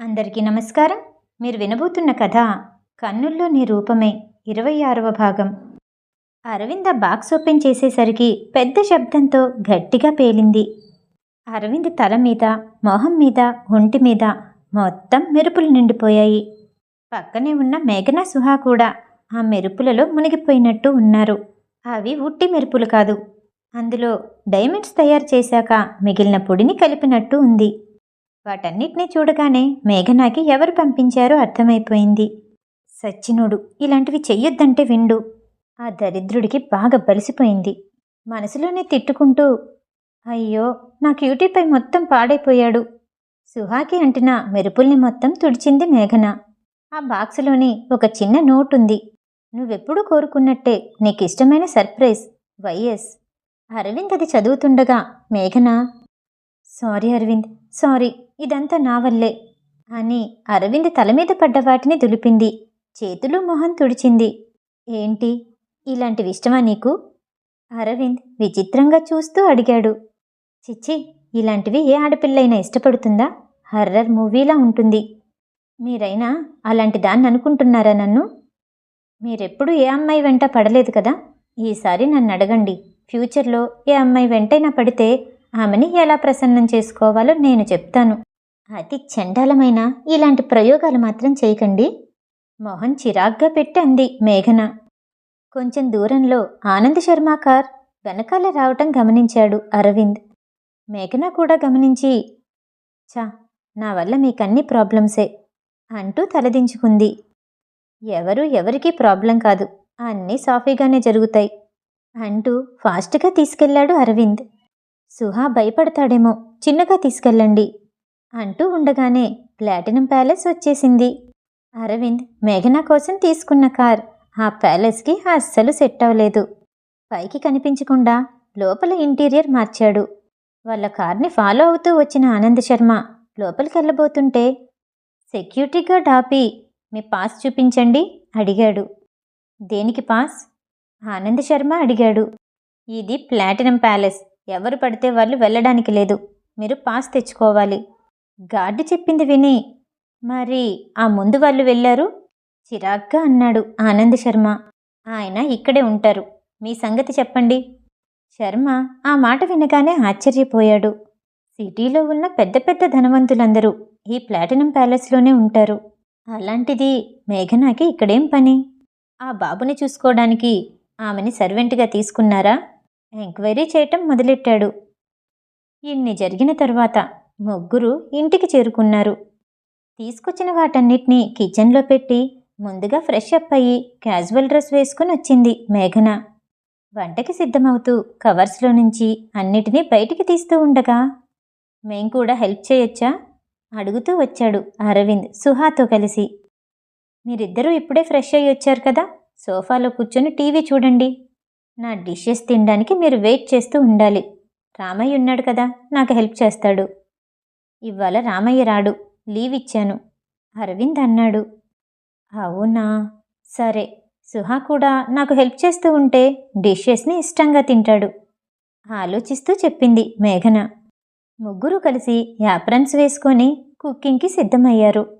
అందరికీ నమస్కారం. మీరు వినబోతున్న కథ కన్నుల్లో నీ రూపమే ఇరవై ఆరవ భాగం. అరవింద బాక్స్ ఓపెన్ చేసేసరికి పెద్ద శబ్దంతో గట్టిగా పేలింది. అరవింద్ తల మీద మొహం మీద ఒంటి మీద మొత్తం మెరుపులు నిండిపోయాయి. పక్కనే ఉన్న మేఘన సుహా కూడా ఆ మెరుపులలో మునిగిపోయినట్టు ఉన్నారు. అవి ఉట్టి మెరుపులు కాదు. అందులో డైమండ్స్ తయారు చేశాక మిగిలిన పొడిని కలిపినట్టు ఉంది. వాటన్నిటినీ చూడగానే మేఘనాకి ఎవరు పంపించారో అర్థమైపోయింది. సచ్చినుడు ఇలాంటివి చెయ్యొద్దంటే విండు. ఆ దరిద్రుడికి బాగా బలిసిపోయింది. మనసులోనే తిట్టుకుంటూ అయ్యో నా క్యూటీపై మొత్తం పాడైపోయాడు. సుహాకి అంటిన మెరుపుల్ని మొత్తం తుడిచింది మేఘన. ఆ బాక్సులోని ఒక చిన్న నోట్ ఉంది నువ్వెప్పుడు కోరుకున్నట్టే నీకిష్టమైన సర్ప్రైజ్ వైఎస్. అరవింద్ అది చదువుతుండగా మేఘన సారీ అరవింద్ సారీ. ఇదంతా నా వల్లే. అని అరవింద్ తల మీద పడ్డ వాటిని దులిపింది. చేతులు మొహం తుడిచింది. ఏంటి? ఇలాంటివి ఇష్టమా నీకు? అరవింద్ విచిత్రంగా చూస్తూ అడిగాడు. చిచ్చి ఇలాంటివి ఏ ఆడపిల్లైనా ఇష్టపడుతుందా? హర్రర్ మూవీలా ఉంటుంది. మీరైనా అలాంటి దాన్ని అనుకుంటున్నారా నన్ను? మీరెప్పుడు ఏ అమ్మాయి వెంట పడలేదు కదా? ఈసారి నన్ను అడగండి. ఫ్యూచర్లో ఏ అమ్మాయి వెంటైనా పడితే ఆమెని ఎలా ప్రసన్నం చేసుకోవాలో నేను చెప్తాను. అతి చండాలమైన ఇలాంటి ప్రయోగాలు మాత్రం చేయకండి. మోహన్ చిరాగ్గా పెట్టి అంది మేఘన. కొంచెం దూరంలో ఆనంద్ శర్మ కార్ వెనకాల రావటం గమనించాడు అరవింద్. మేఘన కూడా గమనించి చా నా వల్ల మీకన్ని ప్రాబ్లమ్సే అంటూ తలదించుకుంది. ఎవరు ఎవరికీ ప్రాబ్లం కాదు అన్నీ సాఫీగానే జరుగుతాయి అంటూ ఫాస్ట్గా తీసుకెళ్ళాడు అరవింద్. సుహా భయపడతాడేమో చిన్నగా తీసుకెళ్ళండి అంటూ ఉండగానే ప్లాటినం ప్యాలెస్ వచ్చేసింది. అరవింద్ మేఘన కోసం తీసుకున్న కార్ ఆ ప్యాలెస్కి అస్సలు సెట్ అవ్వలేదు. పైకి కనిపించకుండా లోపల ఇంటీరియర్ మార్చాడు. వాళ్ళ కార్ని ఫాలో అవుతూ వచ్చిన ఆనంద్ శర్మ లోపలికి వెళ్ళబోతుంటే సెక్యూరిటీ గార్డ్ ఆపి మీ పాస్ చూపించండి అడిగాడు. దేనికి పాస్? ఆనంద్ శర్మ అడిగాడు. ఇది ప్లాటినం ప్యాలెస్. ఎవరు పడితే వాళ్ళు వెళ్ళడానికి లేదు. మీరు పాస్ తెచ్చుకోవాలి. గార్డు చెప్పింది విని మరి ఆ ముందు వాళ్ళు వెళ్ళారు? చిరాగ్గా అన్నాడు ఆనంద్ శర్మ. ఆయన ఇక్కడే ఉంటారు. మీ సంగతి చెప్పండి. శర్మ ఆ మాట వినగానే ఆశ్చర్యపోయాడు. సిటీలో ఉన్న పెద్ద పెద్ద ధనవంతులందరూ ఈ ప్లాటినం ప్యాలెస్లోనే ఉంటారు. అలాంటిది మేఘనాకి ఇక్కడేం పని? ఆ బాబుని చూసుకోవడానికి ఆమెని సర్వెంట్గా తీసుకున్నారా? ఎంక్వైరీ చేయటం మొదలెట్టాడు. ఇన్ని జరిగిన తర్వాత ముగ్గురు ఇంటికి చేరుకున్నారు. తీసుకొచ్చిన వాటన్నిటినీ కిచెన్లో పెట్టి ముందుగా ఫ్రెష్ అప్ అయ్యి క్యాజువల్ డ్రెస్ వేసుకుని వచ్చింది మేఘన. వంటకి సిద్ధమవుతూ కవర్స్లో నుంచి అన్నిటినీ బయటికి తీస్తూ ఉండగా మేం కూడా హెల్ప్ చేయొచ్చా? అడుగుతూ వచ్చాడు అరవింద్ సుహాతో కలిసి. మీరిద్దరూ ఇప్పుడే ఫ్రెష్ అయ్యి వచ్చారు కదా సోఫాలో కూర్చొని టీవీ చూడండి. నా డిషెస్ తినడానికి మీరు వెయిట్ చేస్తూ ఉండాలి. రామయ్య ఉన్నాడు కదా నాకు హెల్ప్ చేస్తాడు. ఇవాళ రామయ్య రాడు లీవ్ ఇచ్చాను. అరవింద్ అన్నాడు. అవునా? సరే. సుహా కూడా నాకు హెల్ప్ చేస్తూ ఉంటే డిషెస్ని ఇష్టంగా తింటాడు. ఆలోచిస్తూ చెప్పింది మేఘన. ముగ్గురు కలిసి యాప్రన్స్ వేసుకొని కుకింగ్కి సిద్ధమయ్యారు.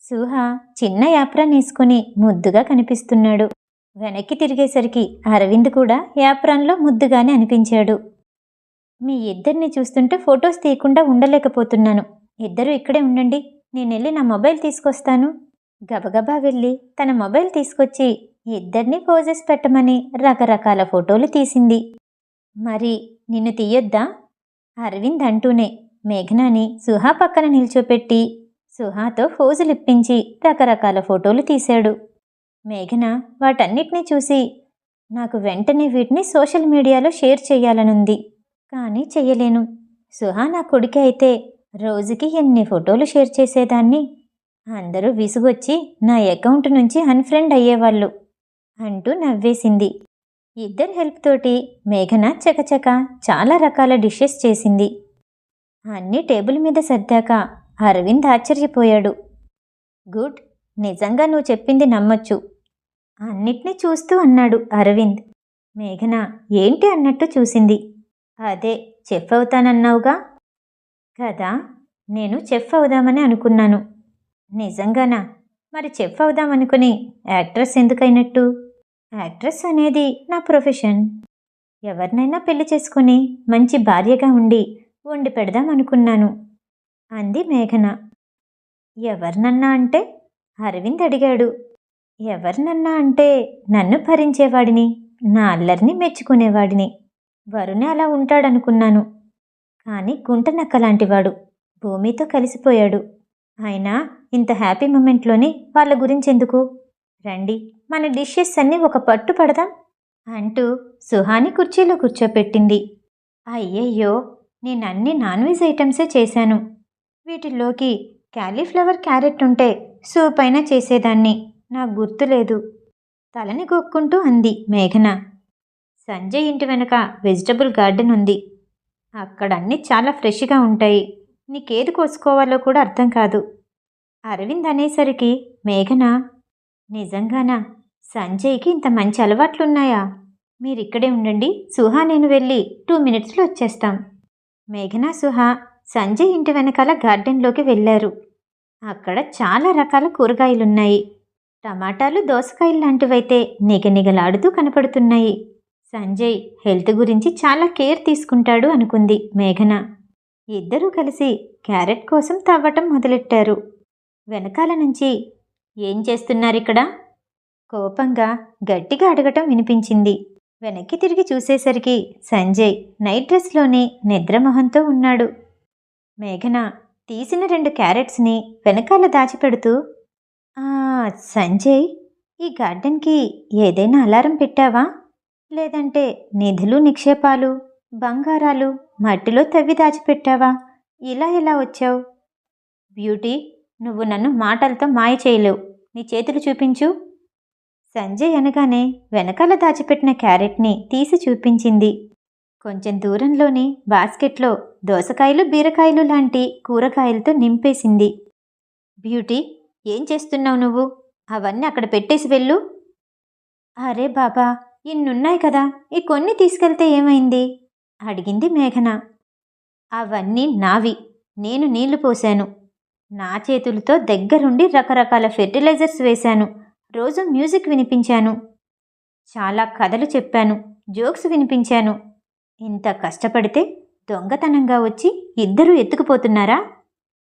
సుహా చిన్న యాప్రాన్ వేసుకొని ముద్దుగా కనిపిస్తున్నాడు. వెనక్కి తిరిగేసరికి అరవింద్ కూడా యాప్రాన్లో ముద్దుగానే అనిపించాడు. మీ ఇద్దరిని చూస్తుంటే ఫొటోస్ తీయకుండా ఉండలేకపోతున్నాను. ఇద్దరు ఇక్కడే ఉండండి. నేను వెళ్ళి నా మొబైల్ తీసుకొస్తాను. గబగబా వెళ్ళి తన మొబైల్ తీసుకొచ్చి ఇద్దరిని పోజెస్ పెట్టమని రకరకాల ఫోటోలు తీసింది. మరి నిన్ను తీయొద్దా? అరవింద్ అంటూనే మేఘనాని సుహా పక్కన నిల్చోపెట్టి సుహాతో ఫోజులు ఇప్పించి రకరకాల ఫోటోలు తీశాడు. మేఘన వాటన్నిటినీ చూసి నాకు వెంటనే వీటిని సోషల్ మీడియాలో షేర్ చేయాలనుంది కానీ చెయ్యలేను. సుహా నా కొడుకు అయితే రోజుకి ఎన్ని ఫోటోలు షేర్ చేసేదాన్ని? అందరూ విసుగొచ్చి నా అకౌంట్ నుంచి అన్ఫ్రెండ్ అయ్యేవాళ్ళు అంటూ నవ్వేసింది. ఇద్దరి హెల్ప్ తోటి మేఘన చకచక చాలా రకాల డిషెస్ చేసింది. అన్నీ టేబుల్ మీద సర్దాక అరవింద్ ఆశ్చర్యపోయాడు. గుడ్ నిజంగా నువ్వు చెప్పింది నమ్మొచ్చు. అన్నిటినీ చూస్తూ అన్నాడు అరవింద్. మేఘన ఏంటి అన్నట్టు చూసింది. అదే చెఫ్ అవుతానన్నావుగా కదా నేను చెఫ్ అవుదామని అనుకున్నాను. నిజంగానా? మరి చెఫ్ అవుదామనుకుని యాక్ట్రెస్ ఎందుకైనట్టు? యాక్ట్రెస్ అనేది నా ప్రొఫెషన్. ఎవరినైనా పెళ్ళి చేసుకుని మంచి భార్యగా ఉండి వండి పెడదాం అనుకున్నాను అంది మేఘన. ఎవరినన్నా అంటే అరవింద్ అడిగాడు. ఎవరినన్నా అంటే నన్ను భరించేవాడిని నా అల్లరిని మెచ్చుకునేవాడిని. వరుణే అలా ఉంటాడనుకున్నాను. కానీ గుంటనక్క లాంటివాడు భూమితో కలిసిపోయాడు. అయినా ఇంత హ్యాపీ మూమెంట్లోనే వాళ్ళ గురించి ఎందుకు రండి మన డిషెస్ అన్నీ ఒక పట్టు పడదాం అంటూ సుహాని కుర్చీలో కూర్చోపెట్టింది. అయ్యయ్యో నేను అన్ని నాన్ వెజ్ ఐటమ్సే చేశాను. వీటిల్లోకి క్యాలీఫ్లవర్ క్యారెట్ ఉంటే సూప్ అయినా చేసేదాన్ని. నాకు గుర్తులేదు. తలని గొక్కుంటూ అంది మేఘన. సంజయ్ ఇంటి వెనక వెజిటబుల్ గార్డెన్ ఉంది. అక్కడ అన్నీ చాలా ఫ్రెష్గా ఉంటాయి. నీకేది కోసుకోవాలో కూడా అర్థం కాదు. అరవింద్ అనేసరికి మేఘన? నిజంగానా? సంజయ్కి ఇంత మంచి అలవాట్లున్నాయా? మీరిక్కడే ఉండండి. సుహా నేను వెళ్ళి టూ మినిట్స్లో వచ్చేస్తాం. మేఘన సుహా సంజయ్ ఇంటి వెనకాల గార్డెన్లోకి వెళ్ళారు. అక్కడ చాలా రకాల కూరగాయలున్నాయి. టమాటాలు దోసకాయలు లాంటివైతే నిగనిగలాడుతూ కనపడుతున్నాయి. సంజయ్ హెల్త్ గురించి చాలా కేర్ తీసుకుంటాడు అనుకుంది మేఘన. ఇద్దరూ కలిసి క్యారెట్ కోసం తవ్వటం మొదలెట్టారు. వెనకాల నుంచి ఏం చేస్తున్నారిక్కడ? కోపంగా గట్టిగా అడగటం వినిపించింది. వెనక్కి తిరిగి చూసేసరికి సంజయ్ నైట్ డ్రెస్లోనే నిద్రమొహంతో ఉన్నాడు. మేఘన తీసిన రెండు క్యారెట్స్ని వెనకాల దాచిపెడుతూ "ఆ, సంజయ్ ఈ గార్డెన్కి ఏదైనా అలారం పెట్టావా? లేదంటే నిధులు నిక్షేపాలు బంగారాలు మట్టిలో తవ్వి దాచిపెట్టావా? ఇలా ఎలా వచ్చావు? బ్యూటీ నువ్వు నన్ను మాటలతో మాయ చేయలేవు. నీ చేతులు చూపించు. సంజయ్ అనగానే వెనకాల దాచిపెట్టిన క్యారెట్ని తీసి చూపించింది. కొంచెం దూరంలోని బాస్కెట్లో దోసకాయలు బీరకాయలు లాంటి కూరగాయలతో నింపేసింది. బ్యూటీ ఏం చేస్తున్నావు నువ్వు? అవన్నీ అక్కడ పెట్టేసి వెళ్ళు. అరే బాబా ఇన్నున్నాయి కదా ఈ కొన్ని తీసుకెళ్తే ఏమైంది? అడిగింది మేఘన. అవన్నీ నావి. నేను నీళ్ళు పోశాను. నా చేతులతో దగ్గరుండి రకరకాల ఫెర్టిలైజర్స్ వేశాను. రోజు మ్యూజిక్ వినిపించాను. చాలా కథలు చెప్పాను. జోక్స్ వినిపించాను. ఇంత కష్టపడితే దొంగతనంగా వచ్చి ఇద్దరూ ఎత్తుకుపోతున్నారా?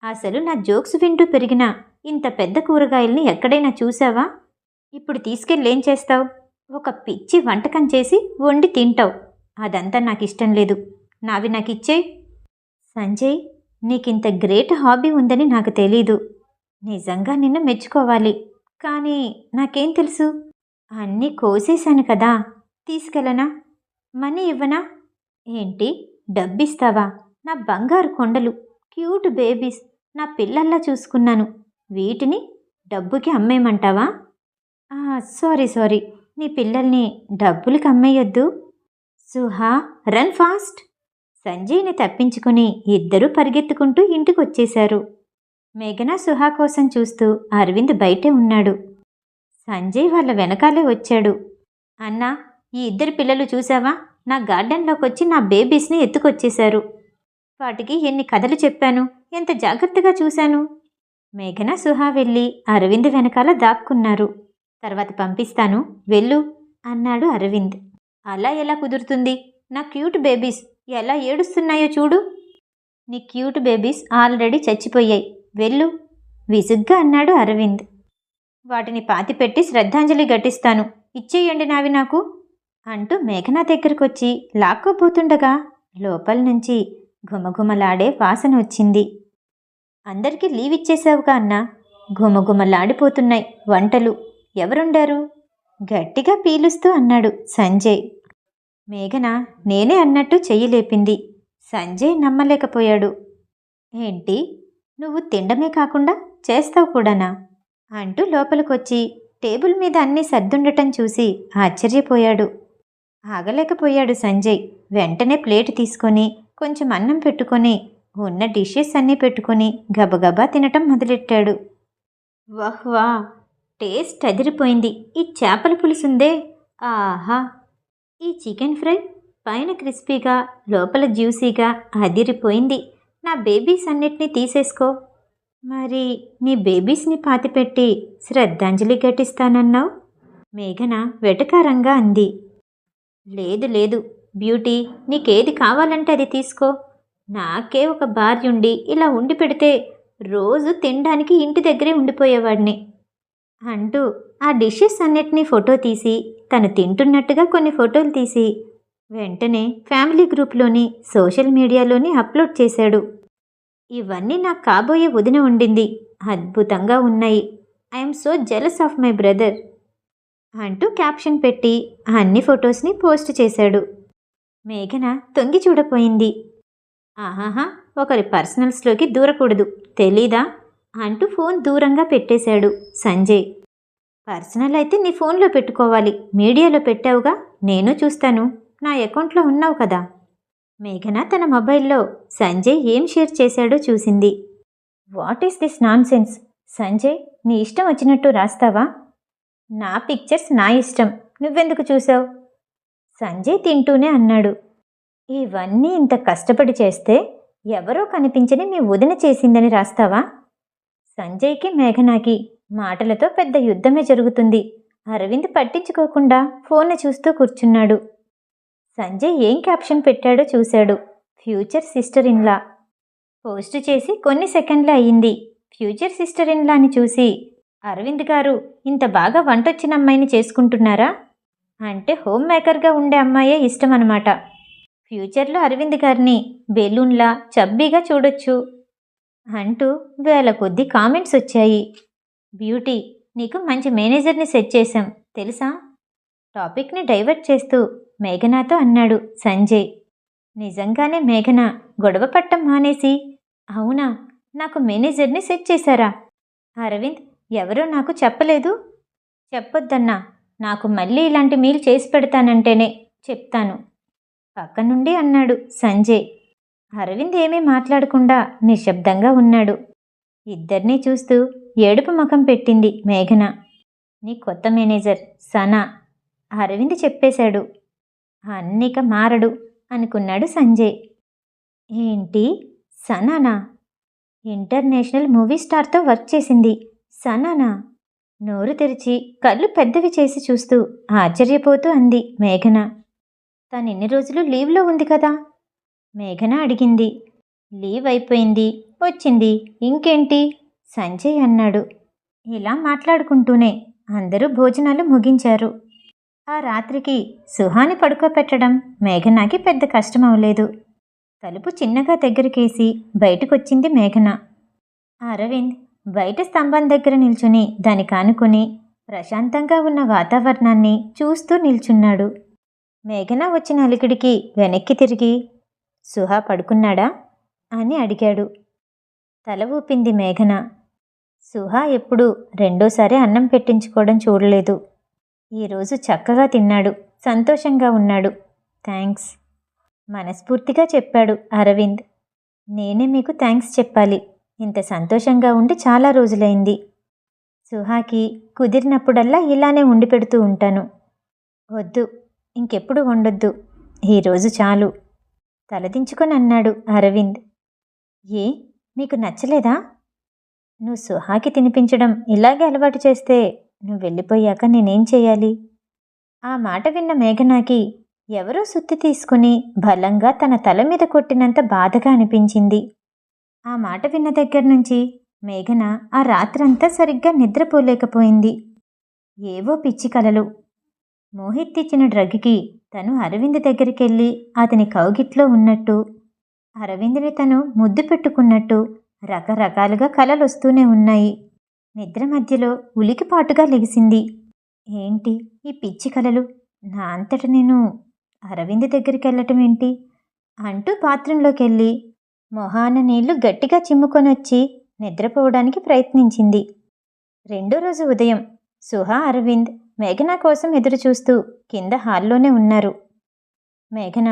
అసలు నా జోక్స్ వింటూ పెరిగిన ఇంత పెద్ద కూరగాయల్ని ఎక్కడైనా చూసావా? ఇప్పుడు తీసుకెళ్ళేం చేస్తావు? ఒక పిచ్చి వంటకం చేసి వండి తింటావు. అదంతా నాకు ఇష్టం లేదు. నావి నాకు ఇచ్చేయ్ సంజయ్ నీకింత గ్రేట్ హాబీ ఉందని నాకు తెలీదు. నిజంగా నిన్ను మెచ్చుకోవాలి. కానీ నాకేం తెలుసు? అన్నీ కోసేశాను కదా. తీసుకెళ్ళనా? మనీ ఇవ్వనా? ఏంటి? డబ్బిస్తావా? నా బంగారు కొండలు క్యూట్ బేబీస్ నా పిల్లల్లా చూసుకున్నాను. వీటిని డబ్బుకి అమ్మేయమంటావా? Sorry sorry. నీ పిల్లల్ని డబ్బులకి అమ్మేయొద్దు. Suha run fast. సంజయ్ని తప్పించుకుని ఇద్దరూ పరిగెత్తుకుంటూ ఇంటికి వచ్చేశారు మేఘన సుహా కోసం చూస్తూ అరవింద్ బయటే ఉన్నాడు. సంజయ్ వాళ్ళ వెనకాలే వచ్చాడు. అన్నా ఈ ఇద్దరు పిల్లలు చూసావా? నా గార్డెన్లోకి వచ్చి నా బేబీస్ని ఎత్తుకొచ్చేశారు. వాటికి ఎన్ని కథలు చెప్పాను? ఎంత జాగ్రత్తగా చూశాను? మేఘన సుహా వెళ్ళి అరవింద్ వెనకాల దాక్కున్నారు. తర్వాత పంపిస్తాను వెళ్ళు అన్నాడు అరవింద్. అలా ఎలా కుదురుతుంది? నా క్యూట్ బేబీస్ ఎలా ఏడుస్తున్నాయో చూడు. నీ క్యూట్ బేబీస్ ఆల్రెడీ చచ్చిపోయాయి. వెళ్ళు విసుగ్గా అన్నాడు అరవింద్. వాటిని పాతిపెట్టి శ్రద్ధాంజలి ఘటిస్తాను. ఇచ్చేయండి నావి నాకు అంటూ మేఘనా దగ్గరకొచ్చి లాక్కోపోతుండగా లోపల నుంచి ఘుమఘుమలాడే వాసన వచ్చింది. అందరికీ లీవ్ ఇచ్చేశావుగా అన్నా. ఘుమఘుమలాడిపోతున్నాయి వంటలు. ఎవరుండారు? గట్టిగా పీలుస్తూ అన్నాడు సంజయ్. మేఘన నేనే అన్నట్టు చెయ్యి లేపింది. సంజయ్ నమ్మలేకపోయాడు. ఏంటి? నువ్వు తినడమే కాకుండా చేస్తావు కూడానా? అంటూ లోపలికొచ్చి టేబుల్ మీద అన్నీ సర్దుండటం చూసి ఆశ్చర్యపోయాడు. ఆగలేకపోయాడు సంజయ్. వెంటనే ప్లేట్ తీసుకొని కొంచెం అన్నం పెట్టుకొని ఉన్న డిషెస్ అన్నీ పెట్టుకొని గబగబా తినటం మొదలెట్టాడు. వహ్వా! టేస్ట్ అదిరిపోయింది. ఈ చేపల పులుసుందే. ఆహా! ఈ చికెన్ ఫ్రై పైన క్రిస్పీగా లోపల జ్యూసీగా అదిరిపోయింది. నా బేబీస్ అన్నిటినీ తీసేసుకో. మరి నీ బేబీస్ని పాతిపెట్టి శ్రద్ధాంజలి ఘటిస్తానన్నావు? మేఘన వెటకారంగా అంది. లేదు లేదు. బ్యూటీ నీకేది కావాలంటే అది తీసుకో. నాకే ఒక భార్య ఉండి ఇలా ఉండి పెడితే రోజు తినడానికి ఇంటి దగ్గరే ఉండిపోయేవాడిని. అంటూ ఆ డిషెస్ అన్నిటినీ ఫోటో తీసి తను తింటున్నట్టుగా కొన్ని ఫోటోలు తీసి వెంటనే ఫ్యామిలీ గ్రూప్లోని సోషల్ మీడియాలోని అప్లోడ్ చేశాడు. ఇవన్నీ నాకు కాబోయే వదిన ఉండింది. అద్భుతంగా ఉన్నాయి. I'm so jealous of my brother అంటూ క్యాప్షన్ పెట్టి ఆ అన్ని ఫొటోస్ని పోస్ట్ చేశాడు. మేఘన తొంగి చూడపోయింది. ఆహాహా ఒకరి పర్సనల్స్లోకి దూరకూడదు. తెలీదా? అంటూ ఫోన్ దూరంగా పెట్టేశాడు సంజయ్. పర్సనల్ అయితే నీ ఫోన్లో పెట్టుకోవాలి. మీడియాలో పెట్టావుగా? నేను చూస్తాను. నా అకౌంట్లో ఉన్నావు కదా? మేఘన తన మొబైల్లో సంజయ్ ఏం షేర్ చేశాడో చూసింది. What is this nonsense Sanjay నీ ఇష్టం వచ్చినట్టు రాస్తావా? నా పిక్చర్స్ నా ఇష్టం. నువ్వెందుకు చూసావు? సంజయ్ తింటూనే అన్నాడు. ఇవన్నీ ఇంత కష్టపడి చేస్తే ఎవరో కనిపించని మీ వదిన చేసిందని రాస్తావా? సంజయ్కి మేఘనాకి మాటలతో పెద్ద యుద్ధమే జరుగుతుంది. అరవింద్ పట్టించుకోకుండా ఫోన్ చూస్తూ కూర్చున్నాడు. సంజయ్ ఏం క్యాప్షన్ పెట్టాడో చూశాడు. ఫ్యూచర్ సిస్టర్ ఇన్లా పోస్ట్ చేసి కొన్ని సెకండ్లే అయ్యింది. ఫ్యూచర్ సిస్టర్ ఇన్లాని చూసి అరవింద్ గారు ఇంత బాగా వంటొచ్చిన అమ్మాయిని చేసుకుంటున్నారా? అంటే హోమ్ మేకర్గా ఉండే అమ్మాయే ఇష్టం అనమాట ఫ్యూచర్లో అరవింద్ గారిని బెలూన్లా చబ్బీగా చూడొచ్చు అంటూ వేల కొద్ది కామెంట్స్ వచ్చాయి. బ్యూటీ నీకు మంచి మేనేజర్ని సెట్ చేశాం తెలుసా? టాపిక్ని డైవర్ట్ చేస్తూ మేఘనాతో అన్నాడు సంజయ్. నిజంగానే మేఘన గొడవ పట్టం మానేసి. అవునా నాకు మేనేజర్ని సెట్ చేశారా? అరవింద్ ఎవరో నాకు చెప్పలేదు? చెప్పొద్దన్నా నాకు మళ్ళీ ఇలాంటి మీల్ చేసి పెడతానంటేనే చెప్తాను. పక్క నుండి అన్నాడు సంజయ్. అరవింద్ ఏమీ మాట్లాడకుండా నిశ్శబ్దంగా ఉన్నాడు. ఇద్దరినీ చూస్తూ ఏడుపు ముఖం పెట్టింది మేఘన. నీ కొత్త మేనేజర్ సనా. అరవింద్ చెప్పేశాడు. అన్నిక మారడు అనుకున్నాడు సంజయ్. ఏంటి? సనానా? ఇంటర్నేషనల్ మూవీ స్టార్తో వర్క్ చేసింది సనానా? నోరు తెరిచి కళ్ళు పెద్దవి చేసి చూస్తూ ఆశ్చర్యపోతూ అంది మేఘన. తను ఎన్ని రోజులు లీవ్లో ఉంది కదా? మేఘన అడిగింది. లీవ్ అయిపోయింది. వచ్చింది. ఇంకేంటి? సంజయ్ అన్నాడు. ఇలా మాట్లాడుకుంటూనే అందరూ భోజనాలు ముగించారు. ఆ రాత్రికి సుహాని పడుకోపెట్టడం మేఘనాకి పెద్ద కష్టం అవలేదు తలుపు చిన్నగా దగ్గరికేసి బయటకొచ్చింది మేఘన. అరవింద్ బయట స్తంభం దగ్గర నిల్చుని దాని కానుకొని ప్రశాంతంగా ఉన్న వాతావరణాన్ని చూస్తూ నిల్చున్నాడు. మేఘన వచ్చిన అలికిడికి వెనక్కి తిరిగి సుహా పడుకున్నాడా? అని అడిగాడు. తల ఊపింది మేఘన. సుహా ఎప్పుడు రెండోసారి అన్నం పెట్టించుకోవడం చూడలేదు. ఈరోజు చక్కగా తిన్నాడు సంతోషంగా ఉన్నాడు. థ్యాంక్స్. మనస్ఫూర్తిగా చెప్పాడు అరవింద్. నేనే మీకు థ్యాంక్స్ చెప్పాలి. ఇంత సంతోషంగా ఉండి చాలా రోజులైంది. సుహాకి కుదిరినప్పుడల్లా ఇలానే ఉండి పెడుతూ ఉంటాను. వద్దు. ఇంకెప్పుడు ఉండొద్దు. ఈరోజు చాలు. తలదించుకొని అన్నాడు అరవింద్. ఏ? మీకు నచ్చలేదా? నువ్వు సుహాకి తినిపించడం ఇలాగే అలవాటు చేస్తే నువ్వు వెళ్ళిపోయాక నేనేం చేయాలి? ఆ మాట విన్న మేఘనాకి ఎవరో సుత్తి తీసుకుని బలంగా తన తల మీద కొట్టినంత బాధగా అనిపించింది. ఆ మాట విన్న దగ్గర నుంచి మేఘన ఆ రాత్రంతా సరిగ్గా నిద్రపోలేకపోయింది. ఏవో పిచ్చి కలలు. మోహిత్ ఇచ్చిన డ్రగ్కి తను అరవింద్ దగ్గరికి వెళ్ళి అతని కౌగిట్లో ఉన్నట్టు అరవింద్ని తను ముద్దు పెట్టుకున్నట్టు రకరకాలుగా కలలు వస్తూనే ఉన్నాయి. నిద్ర మధ్యలో ఉలికిపాటుగా లెగిసింది. ఏంటి ఈ పిచ్చి కలలు? నా అంతట నేను అరవింద్ దగ్గరికి వెళ్ళటం ఏంటి? అంటూ బాత్రూంలోకి వెళ్ళి మొహాన నీళ్ళు గట్టిగా చిమ్ముకొని వచ్చి నిద్రపోవడానికి ప్రయత్నించింది. రెండో రోజు ఉదయం సుహా అరవింద్ మేఘన కోసం ఎదురు చూస్తూ కింద హాల్లోనే ఉన్నారు. మేఘన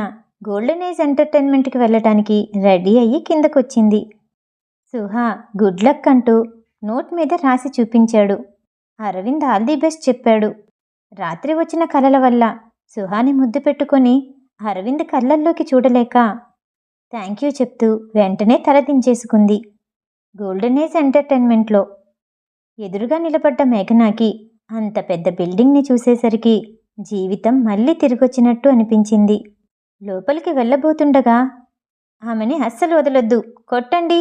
గోల్డెన్ ఏజ్ ఎంటర్టైన్మెంట్కి వెళ్ళటానికి రెడీ అయ్యి కిందకొచ్చింది. సుహా గుడ్ లక్ అంటూ నోట్ మీద రాసి చూపించాడు. అరవింద్ ఆల్ ది బెస్ట్ చెప్పాడు. రాత్రి వచ్చిన కలల వల్ల సుహాని ముద్దు పెట్టుకొని అరవింద్ కళ్ళల్లోకి చూడలేక థ్యాంక్ యూ చెప్తూ వెంటనే తలదించేసుకుంది గోల్డెన్ ఏజ్ ఎంటర్టైన్మెంట్లో ఎదురుగా నిలబడ్డ మేఘనాకి అంత పెద్ద బిల్డింగ్ని చూసేసరికి జీవితం మళ్ళీ తిరిగొచ్చినట్టు అనిపించింది. లోపలికి వెళ్ళబోతుండగా ఆమెని అస్సలు వదలొద్దు కొట్టండి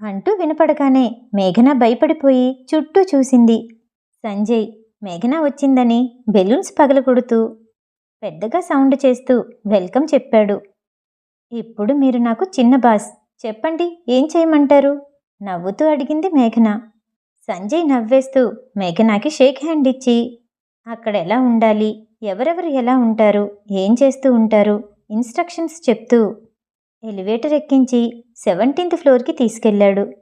అంటూ వినపడగానే మేఘన భయపడిపోయి చుట్టూ చూసింది. సంజయ్ మేఘన వచ్చిందని బెలూన్స్ పగలగొడుతూ పెద్దగా సౌండ్ చేస్తూ వెల్కమ్ చెప్పాడు. ఇప్పుడు మీరు నాకు చిన్న బాస్ చెప్పండి ఏం చేయమంటారు? నవ్వుతూ అడిగింది మేఘన. సంజయ్ నవ్వేస్తూ మేఘనాకి షేక్ హ్యాండ్ ఇచ్చి అక్కడ ఎలా ఉండాలి? ఎవరెవరు ఎలా ఉంటారు? ఏం చేస్తూ ఉంటారు? ఇన్స్ట్రక్షన్స్ చెప్తూ ఎలివేటర్ ఎక్కించి సెవెంటీన్త్ ఫ్లోర్కి తీసుకెళ్ళాడు.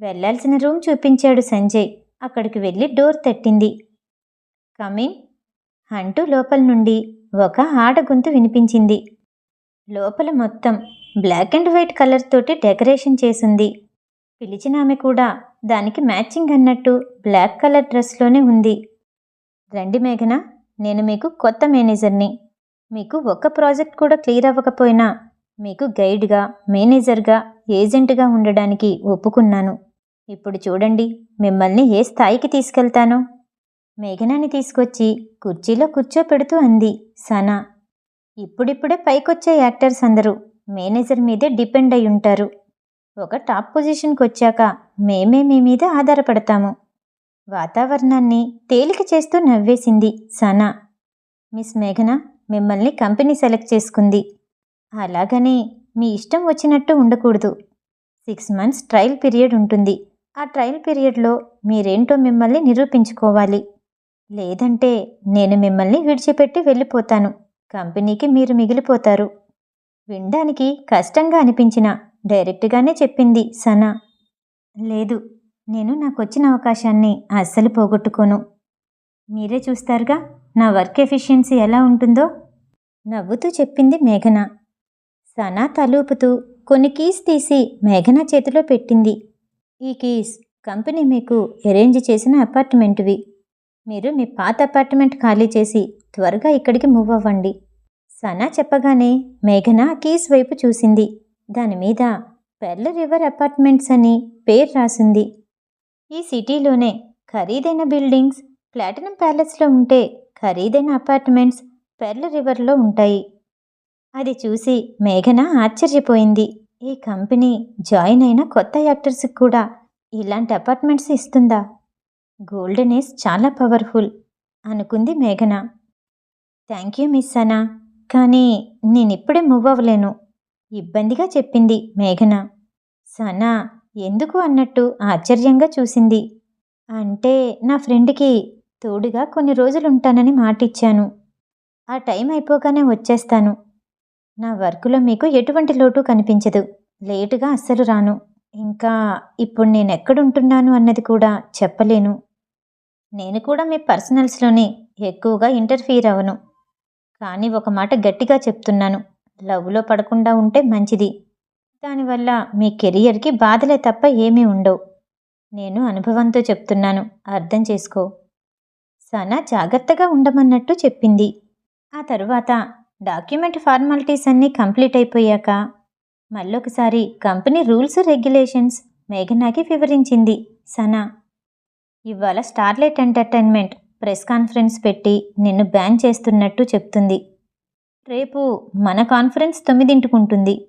వెళ్ళాల్సిన రూమ్ చూపించాడు సంజయ్. అక్కడికి వెళ్ళి డోర్ తట్టింది. కమిన్ అంటూ లోపల నుండి ఒక ఆడ గొంతు వినిపించింది. లోపల మొత్తం బ్లాక్ అండ్ వైట్ కలర్ తోటి డెకరేషన్ చేసింది. పిలిచిన ఆమె కూడా దానికి మ్యాచింగ్ అన్నట్టు బ్లాక్ కలర్ డ్రెస్లోనే ఉంది. రండి మేఘన నేను మీకు కొత్త మేనేజర్ని. మీకు ఒక్క ప్రాజెక్ట్ కూడా క్లియర్ అవ్వకపోయినా మీకు గైడ్గా మేనేజర్గా ఏజెంట్గా ఉండడానికి ఒప్పుకున్నాను. ఇప్పుడు చూడండి మిమ్మల్ని ఏ స్థాయికి తీసుకెళ్తానో. మేఘనాని తీసుకొచ్చి కుర్చీలో కూర్చోపెడుతూ అంది సనా. ఇప్పుడిప్పుడే పైకొచ్చే యాక్టర్స్ అందరూ మేనేజర్ మీదే డిపెండ్ అయి ఉంటారు. ఒక టాప్ పొజిషన్కి వచ్చాక మేమే మీ మీద ఆధారపడతాము. వాతావరణాన్ని తేలిక చేస్తూ నవ్వేసింది సనా. మిస్ మేఘన మిమ్మల్ని కంపెనీ సెలెక్ట్ చేసుకుంది. అలాగని మీ ఇష్టం వచ్చినట్టు ఉండకూడదు. సిక్స్ మంత్స్ ట్రయల్ పీరియడ్ ఉంటుంది. ఆ ట్రయల్ పీరియడ్లో మీరేంటో మిమ్మల్ని నిరూపించుకోవాలి. లేదంటే నేను మిమ్మల్ని విడిచిపెట్టి వెళ్ళిపోతాను. కంపెనీకి మీరు మిగిలిపోతారు. వినడానికి కష్టంగా అనిపించిన డైరెక్ట్గానే చెప్పింది సనా. లేదు నేను నాకు వచ్చిన అవకాశాన్ని అస్సలు పోగొట్టుకోను. మీరే చూస్తారుగా నా వర్క్ ఎఫిషియన్సీ ఎలా ఉంటుందో? నవ్వుతూ చెప్పింది మేఘన. సనా తలూపుతూ కొన్ని కీస్ తీసి మేఘన చేతిలో పెట్టింది. ఈ కీస్ కంపెనీ మీకు అరేంజ్ చేసిన అపార్ట్మెంట్వి. మీరు మీ పాత అపార్ట్మెంట్ ఖాళీ చేసి త్వరగా ఇక్కడికి మూవ్ అవ్వండి. సనా చెప్పగానే మేఘన కీస్ వైపు చూసింది. దాని మీద పెర్ల రివర్ అపార్ట్మెంట్స్ అని పేరు రాసింది. ఈ సిటీలోనే ఖరీదైన బిల్డింగ్స్ ప్లాటినం ప్యాలెస్లో ఉంటే ఖరీదైన అపార్ట్మెంట్స్ పెర్ల రివర్లో ఉంటాయి. అది చూసి మేఘన ఆశ్చర్యపోయింది. ఈ కంపెనీ జాయిన్ అయిన కొత్త యాక్టర్స్కి కూడా ఇలాంటి అపార్ట్మెంట్స్ ఇస్తుందా? గోల్డెన్ ఈస్ చాలా పవర్ఫుల్ అనుకుంది మేఘన. థ్యాంక్ యూ మిస్ అనా కానీ నేనిప్పుడే మూవ్ అవ్వలేను. ఇబ్బందిగా చెప్పింది మేఘన. సనా ఎందుకు అన్నట్టు ఆశ్చర్యంగా చూసింది. అంటే నా ఫ్రెండ్కి తోడుగా కొన్ని రోజులు ఉంటానని మాటిచ్చాను. ఆ టైం అయిపోగానే వచ్చేస్తాను. నా వర్క్లో మీకు ఎటువంటి లోటు కనిపించదు. లేటుగా అస్సలు రాను. ఇంకా ఇప్పుడు నేను ఎక్కడుంటున్నాను అన్నది కూడా చెప్పలేను. నేను కూడా మీ పర్సనల్స్లోనే ఎక్కువగా ఇంటర్ఫీర్ అవ్వను. కానీ ఒక మాట గట్టిగా చెప్తున్నాను. లవ్లో పడకుండా ఉంటే మంచిది. దానివల్ల మీ కెరియర్కి బాధలే తప్ప ఏమీ ఉండవు. నేను అనుభవంతో చెప్తున్నాను. అర్థం చేసుకో. సనా జాగ్రత్తగా ఉండమన్నట్టు చెప్పింది. ఆ తరువాత డాక్యుమెంట్ ఫార్మాలిటీస్ అన్నీ కంప్లీట్ అయిపోయాక మళ్ళొకసారి కంపెనీ రూల్స్ రెగ్యులేషన్స్ మేఘనాకి వివరించింది సనా. ఇవాళ స్టార్లైట్ ఎంటర్టైన్మెంట్ ప్రెస్ కాన్ఫరెన్స్ పెట్టి నిన్ను బ్యాన్ చేస్తున్నట్టు చెప్తుంది. రేపు మన కాన్ఫరెన్స్ తొమ్మిదింటికుంటుంది.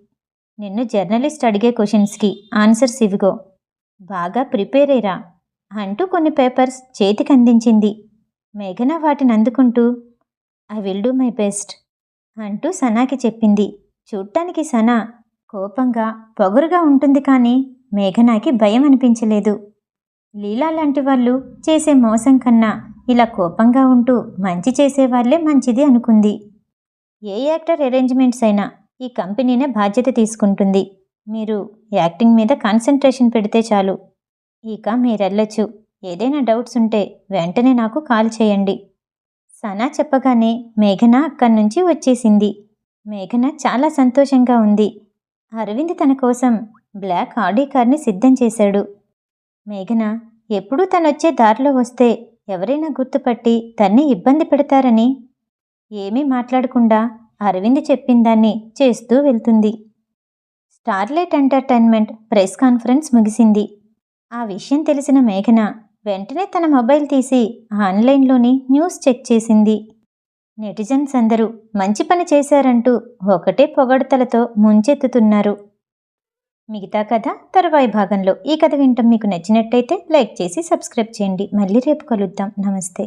నిన్ను జర్నలిస్ట్ అడిగే క్వశ్చన్స్కి ఆన్సర్స్ ఇవిగో. బాగా ప్రిపేర్ అయ్యరా అంటూ కొన్ని పేపర్స్ చేతికి అందించింది. మేఘన వాటిని అందుకుంటూ I will do my best అంటూ సనాకి చెప్పింది. చూడటానికి సనా కోపంగా పొగరుగా ఉంటుంది కానీ మేఘనాకి భయం అనిపించలేదు. లీలా లాంటి వాళ్ళు చేసే మోసం కన్నా ఇలా కోపంగా ఉంటూ మంచి చేసేవాళ్ళే మంచిది అనుకుంది. ఏ యాక్టర్ అరేంజ్మెంట్స్ అయినా ఈ కంపెనీనే బాధ్యత తీసుకుంటుంది. మీరు యాక్టింగ్ మీద కాన్సన్ట్రేషన్ పెడితే చాలు. ఇక మీరెళ్ళొచ్చు. ఏదైనా డౌట్స్ ఉంటే వెంటనే నాకు కాల్ చేయండి. సనా చెప్పగానే మేఘన అక్కడి నుంచి వచ్చేసింది. మేఘన చాలా సంతోషంగా ఉంది. అరవింద్ తన కోసం బ్లాక్ ఆడీ కార్ని సిద్ధం చేశాడు. మేఘన ఎప్పుడూ తనొచ్చే దారిలో వస్తే ఎవరైనా గుర్తుపట్టి తన్ని ఇబ్బంది పెడతారని ఏమీ మాట్లాడకుండా అరవింద్ చెప్పిందాన్ని చేస్తూ వెళ్తుంది. స్టార్లైట్ ఎంటర్టైన్మెంట్ ప్రెస్ కాన్ఫరెన్స్ ముగిసింది. ఆ విషయం తెలిసిన మేఘన వెంటనే తన మొబైల్ తీసి ఆన్లైన్లోని న్యూస్ చెక్ చేసింది. నెటిజన్స్ అందరూ మంచి పని చేశారంటూ ఒకటే పొగడతలతో ముంచెత్తుతున్నారు. మిగతా కథ తరువాయి భాగంలో ఈ కథ వింటాం మీకు నచ్చినట్టయితే లైక్ చేసి సబ్స్క్రైబ్ చేయండి. మళ్ళీ రేపు కలుద్దాం. నమస్తే.